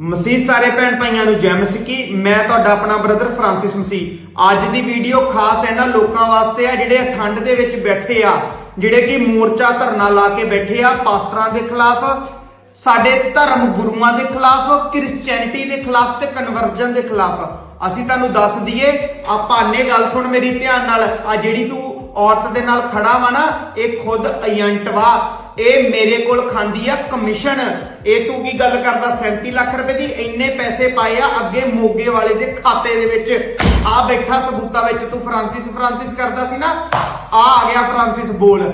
ਮਸੀਹ ਸਾਰੇ ਭੈਣ ਭਾਈਆਂ ਨੂੰ ਜੈ ਮਸੀਹ ਕੀ ਮੈਂ ਤੁਹਾਡਾ ਆਪਣਾ ਬ੍ਰਦਰ ਫ੍ਰਾਂਸਿਸ ਮਸੀਹ। ਅੱਜ ਦੀ ਵੀਡੀਓ ਖਾਸ ਇਹਨਾਂ ਲੋਕਾਂ ਵਾਸਤੇ ਆ ਜਿਹੜੇ ਠੰਡ ਦੇ ਵਿੱਚ ਬੈਠੇ ਆ, ਜਿਹੜੇ ਕਿ ਮੋਰਚਾ ਧਰਨਾ ਲਾ ਕੇ ਬੈਠੇ ਆ ਪਾਸਟਰਾਂ ਦੇ ਖਿਲਾਫ, ਸਾਡੇ ਧਰਮ ਗੁਰੂਆਂ ਦੇ ਖਿਲਾਫ ਕ੍ਰਿਸਚੀਅਨਿਟੀ ਦੇ ਖਿਲਾਫ ਤੇ ਕਨਵਰਜਨ ਦੇ ਖਿਲਾਫ। ਅਸੀਂ ਤੁਹਾਨੂੰ ਦੱਸ ਦਈਏ, ਆਪਾਂ ਨੇ ਗੱਲ ਸੁਣ ਮੇਰੀ ਧਿਆਨ ਨਾਲ ਆ ਜਿਹੜੀ ਤੂੰ ਔਰਤ ਦੇ ਨਾਲ ਖੜਾ ਵਾ ਨਾ, ਇਹ ਖੁਦ ਏਜੰਟ ਵਾ ਇਹ ਮੇਰੇ ਕੋਲ ਖਾਂਦੀ ਆ ਕਮਿਸ਼ਨ ਇਹ ਤੂੰ ਕੀ ਗੱਲ ਕਰਦਾ? 37 ਲੱਖ ਰੁਪਏ ਦੀ ਇੰਨੇ ਪੈਸੇ ਪਾਏ ਆ ਅੱਗੇ ਮੋਗੇ ਵਾਲੇ ਦੇ ਖਾਤੇ ਦੇ ਵਿੱਚ। ਆ ਬੈਠਾ ਸਬੂਤਾ ਵਿੱਚ, ਤੂੰ ਫ੍ਰਾਂਸਿਸ ਫ੍ਰਾਂਸਿਸ ਕਰਦਾ ਸੀ ਨਾ? ਆ ਆ ਗਿਆ ਫ੍ਰਾਂਸਿਸ ਬੋਲ।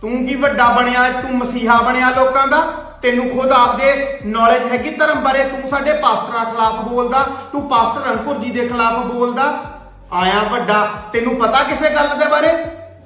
ਤੂੰ ਕੀ ਵੱਡਾ ਬਣਿਆ? ਤੂੰ ਮਸੀਹਾ ਬਣਿਆ ਲੋਕਾਂ ਦਾ? ਤੈਨੂੰ ਖੁਦ ਆਪਦੇ ਨੌਲੇਜ ਹੈਗੀ ਧਰਮ ਬਾਰੇ? ਤੂੰ ਸਾਡੇ ਪਾਸਟਰਾਂ ਖਿਲਾਫ ਬੋਲਦਾ। ਤੂੰ ਪਾਸਟਰ ਅੰਕੁਰ ਜੀ ਦੇ ਖਿਲਾਫ ਬੋਲਦਾ। ਆਇਆ ਵੱਡਾ, ਤੈਨੂੰ ਪਤਾ ਕਿਸੇ ਗੱਲ ਦੇ ਬਾਰੇ?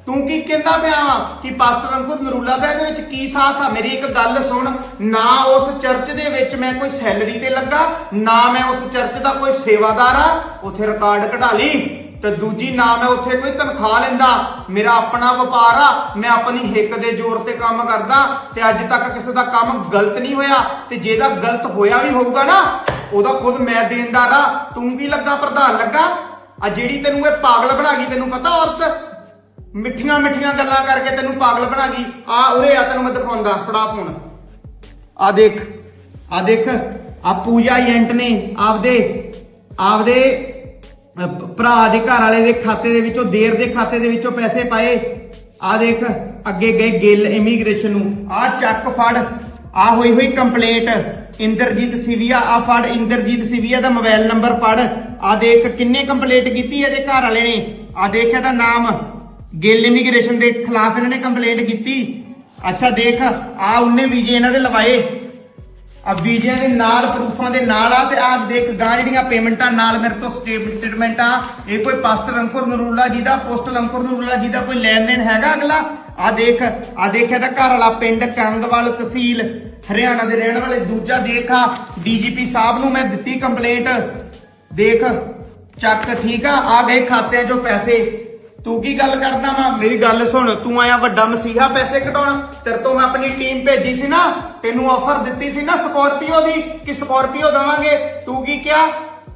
ਤੂੰ ਕੀ ਕਹਿੰਦਾ ਪਿਆ ਵਾ ਕਿ ਪਾਸਟਰ ਅੰਕੁਰ ਨਰੂਲਾ ਦਾ ਇਹਦੇ ਵਿੱਚ ਕੀ ਸਾਥ ਆ? ਮੇਰੀ ਇੱਕ ਗੱਲ ਸੁਣ। ਨਾ ਉਸ ਚਰਚ ਦੇ ਵਿੱਚ ਮੈਂ ਕੋਈ ਸੈਲਰੀ ਤੇ ਲੱਗਾ, ਨਾ ਮੈਂ ਉਸ ਚਰਚ ਦਾ ਕੋਈ ਸੇਵਾਦਾਰ ਆ। ਉਥੇ ਰਿਕਾਰਡ ਕਢਾ ਲਈ ਤੇ ਦੂਜੀ, ਨਾ ਮੈਂ ਉੱਥੇ ਕੋਈ ਤਨਖਾਹ ਲੈਂਦਾ। ਮੇਰਾ ਆਪਣਾ ਵਪਾਰ ਆ, ਮੈਂ ਆਪਣੀ ਹਿੱਕ ਦੇ ਜ਼ੋਰ ਤੇ ਕੰਮ ਕਰਦਾ ਤੇ ਅੱਜ ਤੱਕ ਕਿਸੇ ਦਾ ਕੰਮ ਗਲਤ ਨਹੀਂ ਹੋਇਆ ਤੇ ਜਿਹਦਾ ਗਲਤ ਹੋਇਆ ਵੀ ਹੋਊਗਾ ਨਾ, ਉਹਦਾ ਖੁਦ ਮੈਂ ਦੇਣਦਾਰ ਆ। ਤੂੰ ਕੀ ਲੱਗਾ, ਪ੍ਰਧਾਨ ਲੱਗਾ? ਆ ਜਿਹੜੀ ਤੈਨੂੰ ਇਹ ਪਾਗਲ ਬਣਾ ਗਈ, ਤੈਨੂੰ ਪਤਾ ਔਰਤ? ਮਿੱਠੀਆਂ ਮਿੱਠੀਆਂ ਗੱਲਾਂ ਕਰਕੇ ਤੈਨੂੰ ਪਾਗਲ ਬਣਾ ਗਈ। ਆ ਉਰੇ ਆ ਤੈਨੂੰ ਮੈਂ ਦਿਖਾਉਂਦਾ। ਫੜਾ ਫੋਨ ਆ ਦੇਖ ਆ ਦੇਖ। ਆ ਪੂਜਾ ਏਜੰਟ ਨੇ ਆਪਦੇ ਆਪਦੇ ਭਰਾ ਦੇ ਘਰ ਵਾਲੇ ਦੇ ਖਾਤੇ ਦੇ ਵਿੱਚੋਂ, ਦੇਰ ਦੇ ਖਾਤੇ ਦੇ ਵਿੱਚੋਂ ਪੈਸੇ ਪਾਏ। ਆ ਦੇਖ, ਅੱਗੇ ਗਏ ਗਿੱਲ ਇਮੀਗ੍ਰੇਸ਼ਨ ਨੂੰ। ਆ ਚੱਕ ਫੜ। ਆ ਹੋਈ ਹੋਈ ਕੰਪਲੇਂਟ ਇੰਦਰਜੀਤ ਸਿਵੀਆ, ਆ ਫੜ। ਇੰਦਰਜੀਤ ਸਿਵੀਆ ਦਾ ਮੋਬਾਈਲ ਨੰਬਰ ਪੜ ਆ ਦੇਖ ਕਿੰਨੇ ਕੰਪਲੇਂਟ ਕੀਤੀ ਇਹਦੇ ਘਰ ਵਾਲੇ ਨੇ। ਆ ਦੇਖ ਇਹਦਾ ਨਾਮ। ਗਿੱਲ ਇਮੀਗ੍ਰੇਸ਼ਨ ਦੇ ਖਿਲਾਫ ਇਹਨਾਂ ਨੇ ਕੰਪਲੇਂਟ ਕੀਤੀ। ਅੱਛਾ ਦੇਖ, ਆ ਉਹਨੇ ਵੀਜ਼ੇ ਇਹਨਾਂ ਦੇ ਲਵਾਏ। ਆ ਵੀਜ਼ਿਆਂ ਦੇ ਨਾਲ ਪ੍ਰੂਫਾਂ ਦੇ ਨਾਲ ਆ ਤੇ ਆ ਦੇਖ ਗਾਂ ਜਿਹੜੀਆਂ ਪੇਮੈਂਟਾਂ ਨਾਲ ਮੇਰੇ ਤੋਂ ਸਟੇਟਮੈਂਟਾਂ ਇਹ ਕੋਈ ਪਾਸਟਰ ਅੰਕੁਰ ਨਰੂਲਾ ਜੀ ਦਾ ਪੋਸਟਲ ਅੰਕੁਰ ਨਰੂਲਾ ਜੀ ਦਾ ਕੋਈ ਲੈਣ ਦੇਣ ਹੈਗਾ ਅਗਲਾ? ਆ ਦੇਖ, ਆ ਦੇਖਿਆ ਇਹਦਾ ਘਰ ਵਾਲਾ ਪਿੰਡ ਕੰਗਵਾਲ ਤਹਿਸੀਲ, ਹਰਿਆਣਾ ਦੇ ਰਹਿਣ ਵਾਲੇ। ਦੂਜਾ ਦੇਖ, ਆ ਡੀਜੀਪੀ ਸਾਹਿਬ ਨੂੰ ਮੈਂ ਦਿੱਤੀ ਕੰਪਲੇਂਟ ਦੇਖ, ਚੱਕ, ਠੀਕ ਆ ਆ ਗਏ ਖਾਤਿਆਂ 'ਚੋਂ ਪੈਸੇ। ਤੂੰ ਕੀ ਗੱਲ ਕਰਦਾ ਵਾ? ਮੇਰੀ ਗੱਲ ਸੁਣ, ਤੂੰ ਆਇਆ ਵੱਡਾ ਮਸੀਹਾ ਪੈਸੇ ਕਢਾਉਣ। ਤੇਰੇ ਤੋਂ ਮੈਂ ਆਪਣੀ ਟੀਮ ਭੇਜੀ ਸੀ ਨਾ, ਤੈਨੂੰ ਆਫਰ ਦਿੱਤੀ ਸੀ ਨਾ ਸਕੋਰਪੀਓ ਦੀ ਕਿ ਸਕੋਰਪੀਓ ਦਵਾਂਗੇ। ਤੂੰ ਕੀ ਕਿਹਾ?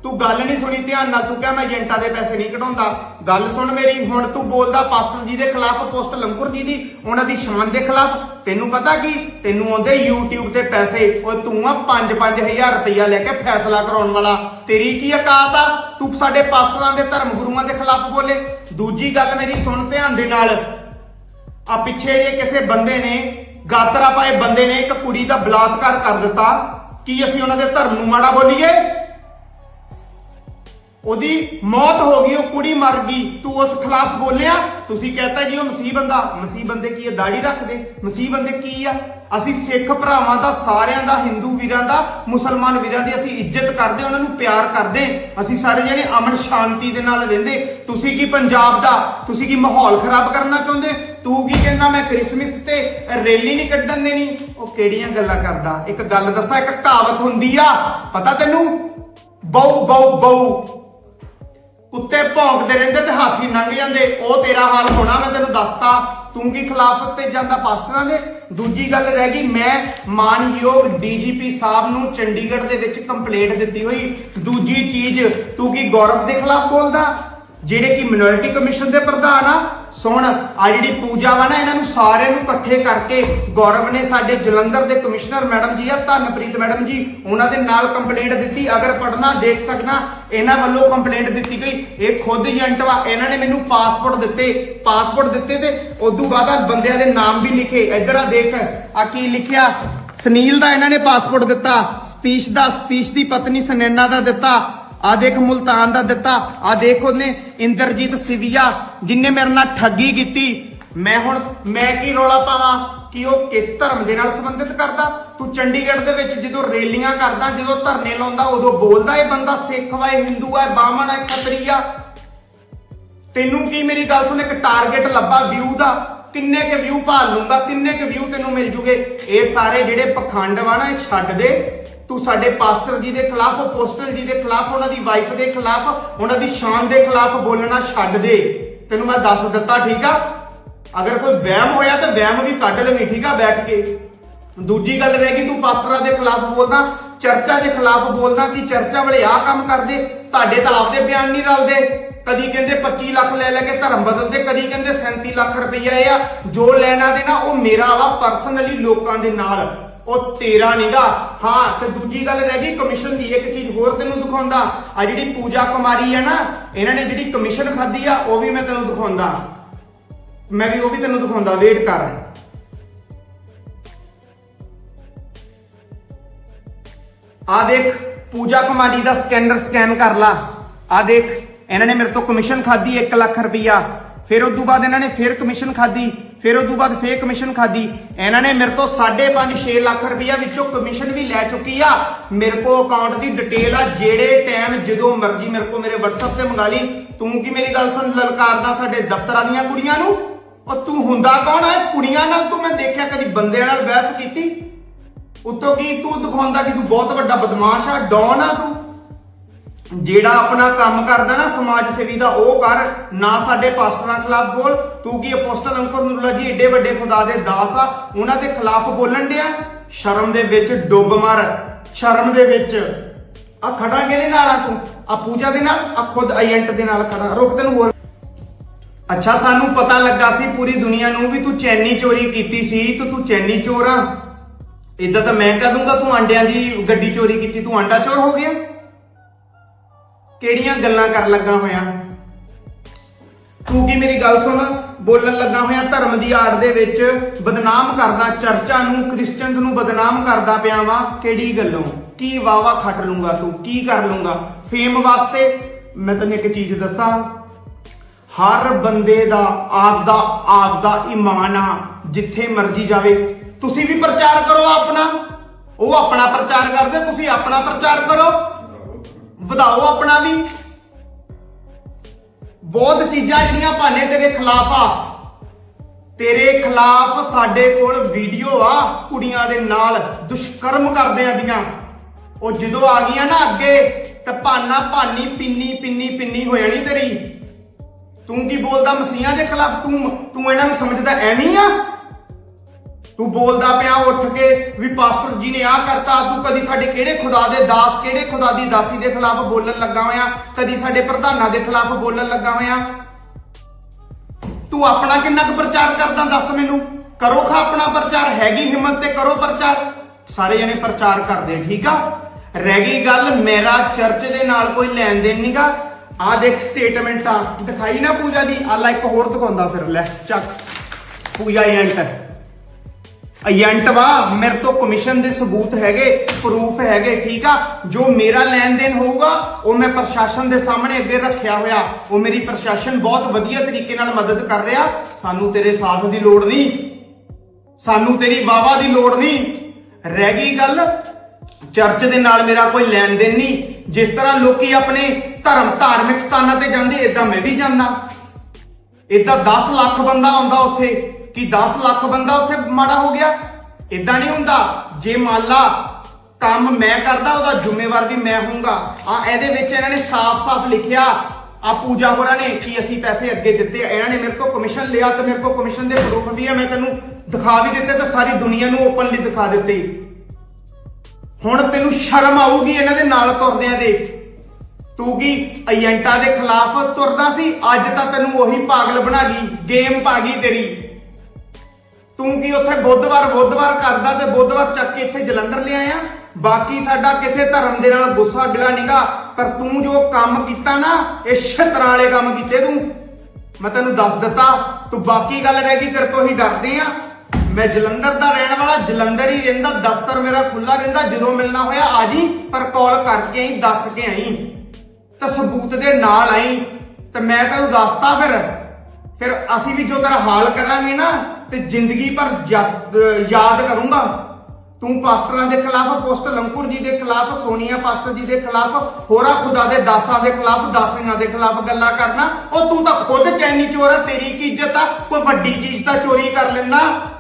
ਤੂੰ ਗੱਲ ਨਹੀਂ ਸੁਣੀ ਧਿਆਨ ਨਾਲ, ਤੂੰ ਕਿਹਾ ਮੈਂ ਏਜੰਟਾਂ ਦੇ ਪੈਸੇ ਨਹੀਂ ਕਢਾਉਂਦਾ। ਗੱਲ ਸੁਣ ਮੇਰੀ, ਹੁਣ ਤੂੰ ਬੋਲਦਾ ਪਾਸਟਰ ਜੀ ਦੇ ਖਿਲਾਫ, ਪੋਸਟ ਲੰਕੁਰ ਜੀ ਦੀ, ਉਹਨਾਂ ਦੀ ਸ਼ਾਨ ਦੇ ਖਿਲਾਫ। ਤੈਨੂੰ ਪਤਾ ਕੀ? ਤੈਨੂੰ ਆਉਂਦੇ YouTube ਤੇ ਪੈਸੇ, ਉਹ ਤੂੰ ਆ 5-5000 ਰੁਪਇਆ ਲੈ ਕੇ ਫੈਸਲਾ ਕਰਾਉਣ ਵਾਲਾ। ਤੇਰੀ ਕੀ ਔਕਾਤ ਆ? ਤੂੰ ਸਾਡੇ ਪਾਸਟਰਾਂ ਦੇ ਧਰਮ ਗੁਰੂਆਂ ਦੇ ਖਿਲਾਫ ਬੋਲੇ। ਦੂਜੀ ਗੱਲ ਮੇਰੀ ਸੁਣ ਧਿਆਨ ਦੇ ਨਾਲ। ਆ ਪਿੱਛੇ ਜੇ ਕਿਸੇ ਬੰਦੇ ਨੇ ਗਾਤਰਾ ਪਾਏ ਬੰਦੇ ਨੇ ਇੱਕ ਕੁੜੀ ਦਾ ਬਲਾਤਕਾਰ ਕਰ ਦਿੱਤਾ, ਕੀ ਅਸੀਂ ਉਹਨਾਂ ਦੇ ਧਰਮ ਨੂੰ ਮਾੜਾ ਬੋਲੀਏ? ਉਹਦੀ ਮੌਤ ਹੋ ਗਈ, ਉਹ ਕੁੜੀ ਮਰ ਗਈ, ਤੂੰ ਉਸ ਖਿਲਾਫ ਬੋਲਿਆ? ਤੁਸੀਂ ਕਹਤਾ ਜੀ ਉਹ ਮਸੀਹ ਬੰਦਾ। ਮਸੀਹ ਬੰਦੇ ਕੀ ਹੈ ਦਾੜੀ ਰੱਖਦੇ? ਮਸੀਹ ਬੰਦੇ ਕੀ ਆ? ਅਸੀਂ ਸਿੱਖ ਭਰਾਵਾਂ ਦਾ, ਸਾਰਿਆਂ ਦਾ, ਹਿੰਦੂ ਵੀਰਾਂ ਦਾ, ਮੁਸਲਮਾਨ ਵੀਰਾਂ ਦੀ ਅਸੀਂ ਇੱਜ਼ਤ ਕਰਦੇ, ਉਹਨਾਂ ਨੂੰ ਪਿਆਰ ਕਰਦੇ। ਅਸੀਂ ਸਾਰੇ ਜਿਹੜੇ ਅਮਨ ਸ਼ਾਂਤੀ ਦੇ ਨਾਲ ਰਹਿੰਦੇ। ਤੁਸੀਂ ਕੀ ਪੰਜਾਬ ਦਾ, ਤੁਸੀਂ ਕੀ ਮਾਹੌਲ ਖਰਾਬ ਕਰਨਾ ਚਾਹੁੰਦੇ? ਤੂੰ ਕੀ ਕਹਿੰਦਾ, ਮੈਂ ਕ੍ਰਿਸਮਸ ਤੇ ਰੈਲੀ ਨਹੀਂ ਕੱਢਣ ਦੇਣੀ? ਉਹ ਕਿਹੜੀਆਂ ਗੱਲਾਂ ਕਰਦਾ? ਇੱਕ ਗੱਲ ਦੱਸਾਂ, ਇੱਕ ਕਹਾਵਤ ਹੁੰਦੀ ਆ, ਪਤਾ ਤੈਨੂੰ? ਬਉ ਬਉ ਬਉ ਕੁੱਤੇ ਭੌਂਕਦੇ ਰਹਿੰਦੇ ਤੇ ਹਾਥੀ ਲੰਘ ਜਾਂਦੇ। ਉਹ ਤੇਰਾ ਹਾਲ ਹੋਣਾ, ਮੈਂ ਤੈਨੂੰ ਦੱਸਤਾ। ਤੂੰ ਕੀ ਖਿਲਾਫਤ ਤੇ ਜਾਂਦਾ ਪਾਸਟਰਾਂ ਦੇ? ਦੂਜੀ ਗੱਲ ਰਹਿ ਗਈ, ਮੈਂ ਮਾਨਯੋਗ ਡੀਜੀਪੀ ਸਾਹਿਬ ਨੂੰ ਚੰਡੀਗੜ੍ਹ ਦੇ ਵਿੱਚ ਕੰਪਲੇਂਟ ਦਿੱਤੀ ਹੋਈ। ਦੂਜੀ ਚੀਜ਼, ਤੂੰ ਕੀ ਗੌਰਵ ਦੇ ਖਿਲਾਫ ਬੋਲਦਾ? ਜਿਹੜੇ ਕਿ ਮਿਨੋਰਿਟੀ ਕਮਿਸ਼ਨ ਦੇ ਪ੍ਰਧਾਨ ਆ, ਸੁਣ ਆ ਜਿਹੜੀ ਪੂਜਾ ਵਾ ਨਾ, ਇਹਨਾਂ ਨੂੰ ਸਾਰਿਆਂ ਨੂੰ ਇਕੱਠੇ ਕਰਕੇ ਗੌਰਵ ਨੇ ਸਾਡੇ ਜਲੰਧਰ ਦੇ ਕਮਿਸ਼ਨਰ ਮੈਡਮ ਜੀ ਆ, ਧਨਪ੍ਰੀਤ ਮੈਡਮ ਜੀ, ਉਹਨਾਂ ਦੇ ਨਾਲ ਕੰਪਲੇਂਟ ਦਿੱਤੀ। ਅਗਰ ਪੜਨਾ ਦੇਖ ਸਕਣਾ, ਇਹਨਾਂ ਵੱਲੋਂ ਕੰਪਲੇਂਟ ਦਿੱਤੀ ਗਈ। ਇਹ ਖੁਦ ਏਜੰਟ ਵਾ, ਇਹਨਾਂ ਨੇ ਮੈਨੂੰ ਪਾਸਪੋਰਟ ਦਿੱਤੇ। ਪਾਸਪੋਰਟ ਦਿੱਤੇ ਤੇ ਉਦੋਂ ਬਾਅਦ ਆ ਬੰਦਿਆਂ ਦੇ ਨਾਮ ਵੀ ਲਿਖੇ। ਇੱਧਰ ਆ ਦੇਖ, ਆ ਕੀ ਲਿਖਿਆ? ਸੁਨੀਲ ਦਾ ਇਹਨਾਂ ਨੇ ਪਾਸਪੋਰਟ ਦਿੱਤਾ, ਸਤੀਸ਼ ਦਾ, ਸਤੀਸ਼ ਦੀ ਪਤਨੀ ਸੁਨੈਨਾ ਦਾ ਦਿੱਤਾ। ਆ ਦੇਖ ਮੁਲਤਾਨ ਦਾ ਦਿੱਤਾ, ਆ ਦੇਖ ਉਹਨੇ ਇੰਦਰਜੀਤ ਸਿਵੀਆ, ਜਿਨੇ ਮੇਰੇ ਨਾਲ ਠੱਗੀ ਕੀਤੀ। ਮੈਂ ਹੁਣ, ਮੈਂ ਕੀ ਰੌਲਾ ਪਾਵਾਂ ਕਿ ਉਹ ਕਿਸ ਧਰਮ ਦੇ ਨਾਲ ਸੰਬੰਧਿਤ ਕਰਦਾ? ਤੂੰ ਚੰਡੀਗੜ੍ਹ ਦੇ ਵਿੱਚ ਜਦੋਂ ਰੈਲੀਆਂ ਕਰਦਾ, ਜਦੋਂ ਧਰਨੇ ਲਾਉਂਦਾ, ਉਦੋਂ ਬੋਲਦਾ ਇਹ ਬੰਦਾ ਸਿੱਖ ਵਾ, ਇਹ ਹਿੰਦੂ ਆ ਬਾਹਮਣ ਆ, ਇਹ ਖੱਤਰੀ ਆ। ਤੈਨੂੰ ਕੀ ਮੇਰੀ ਗੱਲ ਸੁਣ, ਇੱਕ ਟਾਰਗੇਟ ਲੱਭਾ ਵਿਊ ਦਾ? ਕਿੰਨੇ ਕੇ ਵਿਊ ਭਾਲ ਲੂੰਗਾ ਕਿੰਨੇ ਕੇ ਵਿਊ ਤੈਨੂੰ ਮਿਲ ਜੂਗੇ? ਇਹ ਸਾਰੇ ਜਿਹੜੇ ਪਖੰਡ ਵਾ ਨਾ, ਇਹ ਛੱਡ ਦੇ। ਤੂੰ ਸਾਡੇ ਪਾਸਟਰ ਜੀ ਦੇ ਖਿਲਾਫ ਪੋਸਟਲ ਜੀ ਦੇ ਖਿਲਾਫ, ਉਹਨਾਂ ਦੀ ਵਾਈਫ ਦੇ ਖਿਲਾਫ, ਉਹਨਾਂ ਦੀ ਸ਼ਾਨ ਦੇ ਖਿਲਾਫ ਬੋਲਣਾ ਛੱਡ ਦੇ। ਤੈਨੂੰ ਮੈਂ ਦੱਸ ਦਿੱਤਾ, ਠੀਕ ਆ? ਅਗਰ ਕੋਈ ਵਹਿਮ ਹੋਇਆ ਤਾਂ ਵਹਿਮ ਵੀ ਕੱਢ ਲਵੀਂ, ਠੀਕ ਆ, ਬੈਠ ਕੇ। ਦੂਜੀ ਗੱਲ ਰਹਿ ਗਈ, ਤੂੰ ਪਾਸਟਰਾਂ ਦੇ ਖਿਲਾਫ ਬੋਲਦਾ, ਚਰਚਾ ਦੇ ਖਿਲਾਫ ਬੋਲਦਾ ਕਿ ਚਰਚਾ ਵਾਲੇ ਆਹ ਕੰਮ ਕਰਦੇ ਤੁਹਾਡੇ ਤਾਂ ਆਪਦੇ ਬਿਆਨ ਨਹੀਂ ਰਲਦੇ। ਕਦੀ ਕਹਿੰਦੇ 25 ਲੱਖ ਲੈ ਲੈ ਕੇ ਧਰਮ ਬਦਲਦੇ, ਕਦੀ ਕਹਿੰਦੇ 37 ਲੱਖ ਰੁਪਈਆ ਇਹ ਆ, ਜੋ ਲੈਣਾ ਦੇਣਾ ਉਹ ਮੇਰਾ ਵਾ ਪਰਸਨਲੀ ਲੋਕਾਂ ਦੇ ਨਾਲ। ਉਹ ਤੇਰਾ ਨਹੀਂਗਾ ਹਾਂ, ਤੇ ਦੂਜੀ ਗੱਲ ਰਹਿ ਗਈ ਕਮਿਸ਼ਨ ਦੀ ਇੱਕ ਚੀਜ਼ ਹੋਰ ਤੈਨੂੰ ਦਿਖਾਉਂਦਾ। ਆ ਜਿਹੜੀ ਪੂਜਾ ਕੁਮਾਰੀ ਆ ਨਾ, ਇਹਨਾਂ ਨੇ ਜਿਹੜੀ ਕਮਿਸ਼ਨ ਖਾਧੀ ਆ, ਉਹ ਵੀ ਮੈਂ ਤੈਨੂੰ ਦਿਖਾਉਂਦਾ। ਮੈਂ ਵੀ ਉਹ ਵੀ ਤੈਨੂੰ ਦਿਖਾਉਂਦਾ ਵੇਟ ਕਰ। ਆ ਦੇਖ, ਪੂਜਾ ਕੁਮਾਰੀ ਦਾ ਸਕੈਨਰ ਸਕੈਨ ਕਰ ਲਾ। ਆ ਦੇਖ, ਇਹਨਾਂ ਨੇ ਮੇਰੇ ਤੋਂ ਕਮਿਸ਼ਨ ਖਾਧੀ 1 ਲੱਖ ਰੁਪਈਆ। ਫਿਰ ਉਸ ਤੋਂ ਬਾਅਦ ਇਹਨਾਂ ਨੇ ਫਿਰ ਕਮਿਸ਼ਨ ਖਾਧੀ। ਫਿਰ ਉਸ ਤੋਂ ਬਾਅਦ ਫੇਰ ਕਮਿਸ਼ਨ ਖਾਧੀ। ਇਹਨਾਂ ਨੇ ਮੇਰੇ ਤੋਂ 5.5 6 ਲੱਖ ਰੁਪਈਆ ਵਿੱਚੋਂ ਕਮਿਸ਼ਨ ਵੀ ਲੈ ਚੁੱਕੀ ਆ। ਮੇਰੇ ਕੋ ਅਕਾਊਂਟ ਦੀ ਡਿਟੇਲ ਆ, ਜਿਹੜੇ ਟਾਈਮ ਜਦੋਂ ਮਰਜ਼ੀ ਮੇਰੇ ਕੋ ਮੇਰੇ WhatsApp ਤੇ ਮੰਗਾ ਲਈ। ਤੂੰ ਕੀ ਮੇਰੀ ਗੱਲ ਸੁਣ, ਲਲਕਾਰਦਾ ਸਾਡੇ ਦਫ਼ਤਰਾਂ ਦੀਆਂ ਕੁੜੀਆਂ ਨੂੰ? ਉਹ ਤੂੰ ਹੁੰਦਾ ਕੌਣ ਹੈ ਕੁੜੀਆਂ ਨਾਲ ਤੂੰ ਮੈਂ ਦੇਖਿਆ ਕਦੀ ਬੰਦਿਆਂ ਨਾਲ ਬਹਿਸ ਕੀਤੀ? ਉੱਤੋਂ ਕੀ ਤੂੰ ਦਿਖਾਉਂਦਾ ਕਿ ਤੂੰ ਬਹੁਤ ਵੱਡਾ ਬਦਮਾਸ਼ ਆ? ਡੌਨ ਆ ਤੂੰ? ਜਿਹੜਾ ਆਪਣਾ ਕੰਮ ਕਰਦਾ ਨਾ ਸਮਾਜ ਸੇਵੀ ਦਾ, ਉਹ ਕਰ, ਨਾ ਸਾਡੇ ਪਾਸਟਰਾਂ ਖਿਲਾਫ ਬੋਲ। ਤੂੰ ਕੀ ਅਪੋਸਟਲ ਅੰਕੁਰ ਨੂਰੁੱਲਾ ਜੀ ਏਡੇ ਵੱਡੇ ਖੁਦਾ ਦੇ ਦਾਸ ਆ? ਉਹਨਾਂ ਦੇ ਖਿਲਾਫ ਬੋਲਣ ਡਿਆ? ਸ਼ਰਮ ਦੇ ਵਿੱਚ ਡੁੱਬ ਮਰ। ਸ਼ਰਮ ਦੇ ਵਿੱਚ। ਆ ਖੜਾ ਕਿਹਦੇ ਨਾਲ ਆ ਤੂੰ? ਆ ਪੂਜਾ ਦੇ ਨਾਲ? ਆ ਖੁਦ ਏਜੰਟ ਦੇ ਨਾਲ ਖੜਾ। ਰੁਕ ਤੈਨੂੰ ਹੋਰ। ਅੱਛਾ, ਸਾਨੂੰ ਪਤਾ ਲੱਗਾ ਸੀ ਪੂਰੀ ਦੁਨੀਆ ਨੂੰ ਵੀ ਤੂੰ ਚੈਨੀ ਚੋਰੀ ਕੀਤੀ ਸੀ, ਤੇ ਤੂੰ ਚੈਨੀ ਚੋਰ ਆ। ਇਦਾਂ ਤਾਂ ਮੈਂ ਕਹ ਦੂੰਗਾ ਤੂੰ ਆਂਡਿਆਂ ਦੀ ਗੱਡੀ ਚੋਰੀ ਕੀਤੀ, ਤੂੰ ਆਂਡਾ ਚੋਰ ਹੋ ਗਿਆ। ਕਿਹੜੀਆਂ ਗੱਲਾਂ ਕਰਨ ਲੱਗਾ ਹੋਇਆ? ਤੂੰ ਕੀ ਮੇਰੀ ਗੱਲ ਸੁਣ? ਬੋਲਣ ਲੱਗਾ ਹੋਇਆ ਧਰਮ ਦੀ ਆੜ ਦੇ ਵਿੱਚ ਬਦਨਾਮ ਕਰਦਾ, ਚਰਚਾ ਨੂੰ ਕ੍ਰਿਸਚੀਅਨਸ ਨੂੰ ਬਦਨਾਮ ਕਰਦਾ ਪਿਆ ਵਾ, ਕਿਹੜੀ ਗੱਲੋਂ? ਕੀ ਵਾਵਾ ਖੱਟ ਲੂੰਗਾ ਤੂੰ? ਕੀ ਕਰ ਲੂੰਗਾ? ਫੇਮ ਵਾਸਤੇ? ਮੈਂ ਤੈਨੂੰ ਇੱਕ ਚੀਜ਼ ਦੱਸਾਂ। ਹਰ ਬੰਦੇ ਦਾ, ਆਪਦਾ ਆਪਦਾ ਇਮਾਨ ਆ, ਜਿੱਥੇ ਮਰਜ਼ੀ ਜਾਵੇ। ਤੁਸੀਂ ਵੀ ਪ੍ਰਚਾਰ ਕਰੋ ਆਪਣਾ। ਉਹ ਆਪਣਾ ਪ੍ਰਚਾਰ ਕਰਦੇ, ਤੁਸੀਂ ਆਪਣਾ ਪ੍ਰਚਾਰ ਕਰੋ। ਵਧਾਓ ਆਪਣਾ ਵੀ। ਬਹੁਤ ਚੀਜ਼ਾਂ ਜਿਹੜੀਆਂ ਭਾਨੇ ਤੇਰੇ ਖਿਲਾਫ ਆ। ਤੇਰੇ ਖਿਲਾਫ ਸਾਡੇ ਕੋਲ ਵੀਡੀਓ ਆ ਕੁੜੀਆਂ ਦੇ ਨਾਲ, ਦੁਸ਼ਕਰਮ ਕਰਦਿਆਂ ਦੀਆਂ। ਉਹ ਜਦੋਂ ਆ ਗਈਆਂ ਨਾ ਅੱਗੇ, ਤੇ ਭਾਨਾ ਭਾਨੀ ਪਿੰਨੀ ਪਿੰਨੀ ਪਿੰਨੀ ਹੋ ਜਾਣੀ ਤੇਰੀ। ਤੂੰ ਕੀ ਬੋਲਦਾ ਮਸੀਹਾਂ ਦੇ ਖਿਲਾਫ? ਤੂੰ ਤੂੰ ਇਹਨਾਂ ਨੂੰ ਸਮਝਦਾ ਐਵੇਂ ਆ? ਤੂੰ ਬੋਲਦਾ ਪਿਆ, ਉੱਠ ਕੇ ਵੀ ਪਾਸਟਰ ਜੀ ਨੇ ਆਹ ਕਰਤਾ, ਤੂੰ ਕਦੀ ਸਾਡੇ ਕਿਹੜੇ ਖੁਦਾ ਦੇ ਦਾਸ, ਕਿਹੜੇ ਖੁਦਾ ਦੀ ਦਾਸੀ ਦੇ ਖਿਲਾਫ ਬੋਲਣ ਲੱਗਾ ਹੋਇਆ? ਕਦੀ ਸਾਡੇ ਪ੍ਰਧਾਨਾਂ ਦੇ ਖਿਲਾਫ ਬੋਲਣ ਲੱਗਾ ਹੋਇਆ? ਤੂੰ ਆਪਣਾ ਕਿੰਨਾ ਕੁ ਪ੍ਰਚਾਰ ਕਰਦਾ, ਦੱਸ ਮੈਨੂੰ? ਕਰੋ ਖਾ ਆਪਣਾ ਪ੍ਰਚਾਰ, ਹੈਗੀ ਹਿੰਮਤ ਤੇ ਕਰੋ ਪ੍ਰਚਾਰ। ਸਾਰੇ ਜਣੇ ਪ੍ਰਚਾਰ ਕਰਦੇ ਠੀਕ ਆ? ਰਹਿ ਗਈ ਗੱਲ, ਮੇਰਾ ਚਰਚ ਦੇ ਨਾਲ ਕੋਈ ਲੈਣ ਦੇਣ ਨਹੀਂਗਾ ਆ ਦੇਖ ਸਟੇਟਮੈਂਟ ਆ, ਦਿਖਾਈ ਨਾ ਪੂਜਾ ਦੀ? ਆ ਲੈ ਇੱਕ ਹੋਰ ਦਿਖਾਉਂਦਾ ਫਿਰ, ਲੈ, ਚੱਕ। ਪੂਜਾ ਏਜੰਟ। ਏਜੰਟ ਵਾ ਮੇਰੇ ਤੋਂ ਕਮਿਸ਼ਨ ਦੇ ਸਬੂਤ ਹੈਗੇ ਪ੍ਰੂਫ ਹੈਗੇ, ਠੀਕ ਆ? ਜੋ ਮੇਰਾ ਲੈਣ ਦੇਣ ਹੋਊਗਾ, ਉਹ ਮੈਂ ਪ੍ਰਸ਼ਾਸਨ ਦੇ ਸਾਹਮਣੇ ਅੱਗੇ ਰੱਖਿਆ ਹੋਇਆ। ਉਹ ਮੇਰੀ ਪ੍ਰਸ਼ਾਸਨ ਬਹੁਤ ਵਧੀਆ ਤਰੀਕੇ ਨਾਲ ਮਦਦ ਕਰ ਰਿਹਾ। ਸਾਨੂੰ ਤੇਰੇ ਸਾਥ ਦੀ ਲੋੜ ਨਹੀਂ। ਸਾਨੂੰ ਤੇਰੀ ਵਾਵਾ ਦੀ ਲੋੜ ਨਹੀਂ। ਰਹਿ ਗਈ ਗੱਲ। ਚਰਚ ਦੇ ਨਾਲ ਮੇਰਾ ਕੋਈ ਲੈਣ ਦੇਣ ਨਹੀਂ। ਜਿਸ ਤਰ੍ਹਾਂ ਲੋਕੀ ਆਪਣੇ ਧਰਮ ਧਾਰਮਿਕ ਸਥਾਨਾਂ ਤੇ ਜਾਂਦੇ ਇਦਾਂ ਮੈਂ ਵੀ ਜਾਂਦਾ। ਇਦਾਂ 10 ਲੱਖ ਬੰਦਾ ਆਉਂਦਾ ਉੱਥੇ। ਕਿ 10 ਲੱਖ ਬੰਦਾ ਉੱਥੇ ਮਾੜਾ ਹੋ ਗਿਆ? ਇਦਾਂ ਨਹੀਂ ਹੁੰਦਾ। ਜੇ ਮੰਨ ਲਾ ਕੰਮ ਮੈਂ ਕਰਦਾ, ਉਹਦਾ ਜ਼ਿੰਮੇਵਾਰ ਵੀ ਮੈਂ ਹੋਊਂਗਾ। ਆ ਇਹਦੇ ਵਿੱਚ ਇਹਨਾਂ ਨੇ ਸਾਫ਼-ਸਾਫ਼ ਲਿਖਿਆ, ਆ ਪੂਜਾ ਹੋਰਾਂ ਨੇ ਕਿ ਅਸੀਂ ਪੈਸੇ ਅੱਗੇ ਦਿੱਤੇ ਇਹਨਾਂ ਨੇ ਮੇਰੇ ਤੋਂ ਕਮਿਸ਼ਨ ਲਿਆ ਤੇ ਮੇਰੇ ਕੋਲ ਕਮਿਸ਼ਨ ਦੇ ਪ੍ਰੂਫ ਵੀ ਆ। ਮੈਂ ਤੈਨੂੰ ਦਿਖਾ ਵੀ ਦਿੱਤੇ ਤੇ ਸਾਰੀ ਦੁਨੀਆ ਨੂੰ ਓਪਨਲੀ ਦਿਖਾ ਦਿੱਤੇ। ਹੁਣ ਤੈਨੂੰ ਸ਼ਰਮ ਆਊਗੀ ਇਹਨਾਂ ਦੇ ਨਾਲ ਤੁਰਦਿਆਂ ਦੇ। ਤੂੰ ਕੀ ਏਜੰਟਾਂ ਦੇ ਖਿਲਾਫ ਤੁਰਦਾ ਸੀ? ਅੱਜ ਤਾਂ ਤੈਨੂੰ ਉਹੀ ਪਾਗਲ ਬਣਾ ਗਈ ਗੇਮ ਪਾ ਗਈ ਤੇਰੀ। ਤੂੰ ਕੀ ਉੱਥੇ ਬੁੱਧਵਾਰ ਬੁੱਧਵਾਰ ਕਰਦਾ ਤੇ ਬੁੱਧਵਾਰ ਚੱਕ ਕੇ ਇੱਥੇ ਜਲੰਧਰ ਲਿਆਇਆ ਬਾਕੀ ਸਾਡਾ ਕਿਸੇ ਧਰਮ ਦੇ ਨਾਲ ਗੁੱਸਾ ਗਿਲਾ ਨਹੀਂਗਾ ਪਰ ਤੂੰ ਜੋ ਕੰਮ ਕੀਤਾ ਨਾ, ਇਹ ਛਤਰਾਂ ਵਾਲੇ ਕੰਮ ਕੀਤੇ ਤੂੰ। ਮੈਂ ਤੈਨੂੰ ਦੱਸ ਦਿੱਤਾ, ਤੂੰ ਬਾਕੀ ਗੱਲ ਰਹਿ ਗਈ, ਤੇਰੇ ਤੋਂ ਹੀ ਡਰਦੇ ਆ। ਮੈਂ ਜਲੰਧਰ ਦਾ ਰਹਿਣ ਵਾਲਾ, ਜਲੰਧਰ ਹੀ ਰਹਿੰਦਾ, ਦਫ਼ਤਰ ਮੇਰਾ ਖੁੱਲਾ ਰਹਿੰਦਾ, ਜਦੋਂ ਮਿਲਣਾ ਹੋਇਆ ਆ ਜੀ, ਪਰ ਕਾਲ ਕਰਕੇ ਆਈ, ਦੱਸ ਕੇ ਆਈ। ਤਾਂ ਸਬੂਤ ਦੇ ਨਾਲ ਆਈ। ਤੇ ਮੈਂ ਤੈਨੂੰ ਦੱਸਤਾ ਫਿਰ। ਫਿਰ ਅਸੀਂ ਵੀ ਜੋ ਤੇਰਾ ਹਾਲ ਕਰਾਂਗੇ ਨਾ ਤੇ ਜ਼ਿੰਦਗੀ ਭਰ ਯਾਦ ਕਰੂੰਗਾ। ਤੂੰ ਪਾਸਟਰਾਂ ਦੇ ਖਿਲਾਫ ਅਪੋਸਟਲ ਅੰਕੁਰ ਜੀ ਦੇ ਖਿਲਾਫ, ਸੋਨੀਆ ਪਾਸਟਰ ਜੀ ਦੇ ਖਿਲਾਫ, ਹੋਰਾ ਖੁਦਾ ਦੇ ਦਾਸਾਂ ਦੇ ਖਿਲਾਫ, ਦਾਸੀਆਂ ਦੇ ਖਿਲਾਫ ਗੱਲਾਂ ਕਰਨਾ। ਉਹ ਤੂੰ ਤਾਂ ਖੁਦ ਚੈਨੀ ਚੋਰ ਆ, ਤੇਰੀ ਕੀ ਇੱਜ਼ਤ ਆ? ਕੋਈ ਵੱਡੀ ਚੀਜ਼ ਤਾਂ ਚੋਰੀ ਕਰ ਲੈਂਦਾ।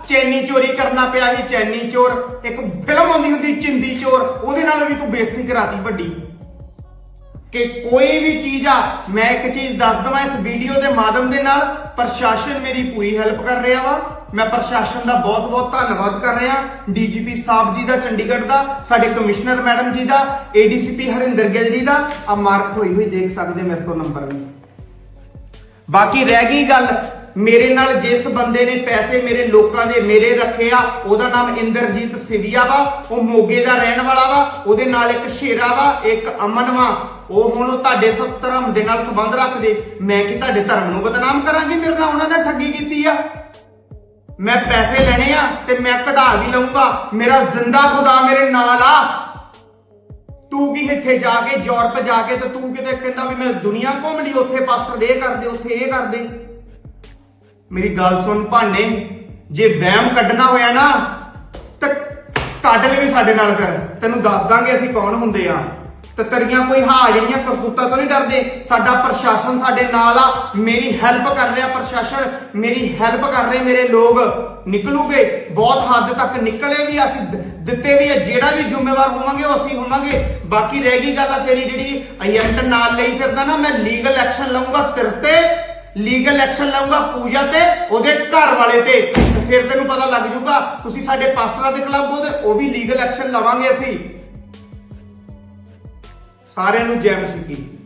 ਚੈਨੀ ਚੋਰੀ ਕਰਨਾ ਪਿਆ ਸੀ, ਚੈਨੀ ਚੋਰ। ਇੱਕ ਫਿਲਮ ਆਉਂਦੀ ਹੁੰਦੀ, ਚਿੰਦੀ ਚੋਰ। ਉਹਦੇ ਨਾਲ ਵੀ ਤੂੰ ਬੇਇੱਜ਼ਤੀ ਕਰਾਤੀ ਵੱਡੀ। ਕਿ ਕੋਈ ਵੀ ਚੀਜ਼ ਆ, ਮੈਂ ਇੱਕ ਚੀਜ਼ ਦੱਸ ਦਵਾਂ ਇਸ ਵੀਡੀਓ ਦੇ ਮਾਧਮ ਦੇ ਨਾਲ, ਪ੍ਰਸ਼ਾਸਨ ਮੇਰੀ ਪੂਰੀ ਹੈਲਪ ਕਰ ਰਿਹਾ ਵਾ। ਮੈਂ ਪ੍ਰਸ਼ਾਸਨ ਦਾ ਬਹੁਤ-ਬਹੁਤ ਧੰਨਵਾਦ ਕਰ ਰਿਹਾ। ਡੀਜੀਪੀ ਸਾਹਿਬ ਜੀ ਦਾ, ਚੰਡੀਗੜ੍ਹ ਦਾ, ਸਾਡੇ ਕਮਿਸ਼ਨਰ ਮੈਡਮ ਜੀ ਦਾ, ਏਡੀਸੀਪੀ ਹਰਿੰਦਰ ਗਿੱਲ ਜੀ ਦਾ। ਆ ਮਾਰਕ ਹੋਈ ਹੋਈ ਦੇਖ ਸਕਦੇ ਮੇਰੇ ਤੋਂ ਨੰਬਰ ਵੀ। ਬਾਕੀ ਰਹਿ ਗਈ ਗੱਲ, ਮੇਰੇ ਨਾਲ ਜਿਸ ਬੰਦੇ ਨੇ ਪੈਸੇ ਮੇਰੇ ਲੋਕਾਂ ਦੇ ਮੇਰੇ ਰੱਖੇ ਆ, ਉਹਦਾ ਨਾਮ ਇੰਦਰਜੀਤ ਸਿਵਿਆ ਵਾ, ਉਹ ਮੋਗੇ ਦਾ ਰਹਿਣ ਵਾਲਾ ਵਾ, ਉਹਦੇ ਨਾਲ ਇੱਕ ਸ਼ੇਰਾ ਵਾ, ਇੱਕ ਅਮਨ ਵਾ। ਉਹ ਹੁਣ ਤੁਹਾਡੇ ਸਭ ਧਰਮ ਦੇ ਨਾਲ ਸੰਬੰਧ ਰੱਖਦੇ। ਮੈਂ ਕਿ ਤੁਹਾਡੇ ਧਰਮ ਨੂੰ ਬਦਨਾਮ ਕਰਾਂਗੀ? ਮੇਰੇ ਨਾਲ ਉਹਨਾਂ ਨੇ ਠੱਗੀ ਕੀਤੀ ਆ। ਮੈਂ ਪੈਸੇ ਲੈਣੇ ਆ ਤੇ ਮੈਂ ਕਢਾ ਵੀ ਲਊਂਗਾ। ਮੇਰਾ ਜ਼ਿੰਦਾ ਖੁਦਾ ਮੇਰੇ ਨਾਲ ਆ। ਤੂੰ ਕੀ ਇੱਥੇ ਜਾ ਕੇ, ਯੂਰਪ ਜਾ ਕੇ ਤੇ ਤੂੰ ਕਿਤੇ ਕਹਿੰਦਾ ਵੀ ਮੈਂ ਦੁਨੀਆ ਘੁੰਮ ਲਈ, ਉੱਥੇ ਪਾਸਟਰ ਇਹ ਕਰਦੇ, ਉੱਥੇ ਇਹ ਕਰਦੇ। ਮੇਰੀ ਗੱਲ ਸੁਣ ਭਾਨੇ, ਜੇ ਵਹਿਮ ਕੱਢਣਾ ਹੋਇਆ ਨਾ, ਤਾਂ ਕੱਢ ਲੈ ਵੀ ਸਾਡੇ ਨਾਲ ਕਰ। ਤੈਨੂੰ ਦੱਸ ਦਾਂਗੇ ਅਸੀਂ ਕੌਣ ਹੁੰਦੇ ਆ। ਤੇ ਤੇਰੀਆਂ ਕੋਈ ਹਾ ਜਿਹੜੀਆਂ ਕਰਤੂਤਾਂ ਤੋਂ ਨਹੀਂ ਡਰਦੇ? ਸਾਡਾ ਪ੍ਰਸ਼ਾਸਨ ਸਾਡੇ ਨਾਲ ਆ। ਮੇਰੀ ਹੈਲਪ ਕਰ ਰਿਹਾ ਪ੍ਰਸ਼ਾਸਨ, ਮੇਰੀ ਹੈਲਪ ਕਰ ਰਹੇ ਮੇਰੇ ਲੋਕ। ਨਿਕਲੂਗੇ, ਬਹੁਤ ਹੱਦ ਤੱਕ ਨਿਕਲੇ ਵੀ ਅਸੀਂ ਦਿੱਤੇ ਵੀ ਆ। ਜਿਹੜਾ ਵੀ ਜ਼ਿੰਮੇਵਾਰ ਹੋਵਾਂਗੇ, ਉਹ ਅਸੀਂ ਹੋਵਾਂਗੇ। ਬਾਕੀ ਰਹਿ ਗਈ ਗੱਲ ਆ ਤੇਰੀ ਜਿਹੜੀ ਏਜੰਟ ਨਾਲ ਲਈ ਫਿਰਦਾ ਨਾ, ਮੈਂ ਲੀਗਲ ਐਕਸ਼ਨ ਲਵਾਂਗਾ ਤੇਰੇ ਤੇ ਲੀਗਲ ਐਕਸ਼ਨ ਲਵਾਂਗਾ ਪੂਜਾ ਤੇ, ਉਹਦੇ ਘਰ ਵਾਲੇ ਤੇ। ਤੇ ਫਿਰ ਤੈਨੂੰ ਪਤਾ ਲੱਗ ਜਾਊਗਾ, ਤੁਸੀਂ ਸਾਡੇ ਪਾਸਟਰਾਂ ਦੇ ਖਿਲਾਫ ਬੋਲਦੇ, ਉਹ ਵੀ ਲੀਗਲ ਐਕਸ਼ਨ ਲਵਾਂਗੇ ਅਸੀਂ। ਸਾਰਿਆਂ ਨੂੰ ਜੈ ਮਸੀਹ ਕੀ